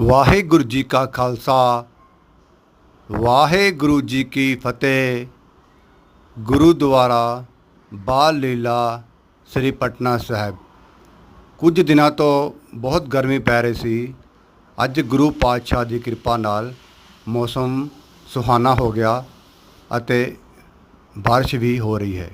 ਵਾਹਿਗੁਰੂ ਜੀ ਕਾ ਖਾਲਸਾ, ਵਾਹਿਗੁਰੂ ਜੀ ਕੀ ਫਤਿਹ। ਗੁਰਦੁਆਰਾ ਬਾਲ ਲੀਲਾ ਸ੍ਰੀ ਪਟਨਾ ਸਾਹਿਬ। ਕੁਝ ਦਿਨਾਂ ਤੋਂ ਬਹੁਤ ਗਰਮੀ ਪੈ ਰਹੀ ਸੀ। ਅੱਜ ਗੁਰੂ ਪਾਤਸ਼ਾਹ ਦੀ ਕਿਰਪਾ ਨਾਲ ਮੌਸਮ ਸੁਹਾਨਾ ਹੋ ਗਿਆ ਅਤੇ ਬਾਰਿਸ਼ ਵੀ ਹੋ ਰਹੀ ਹੈ।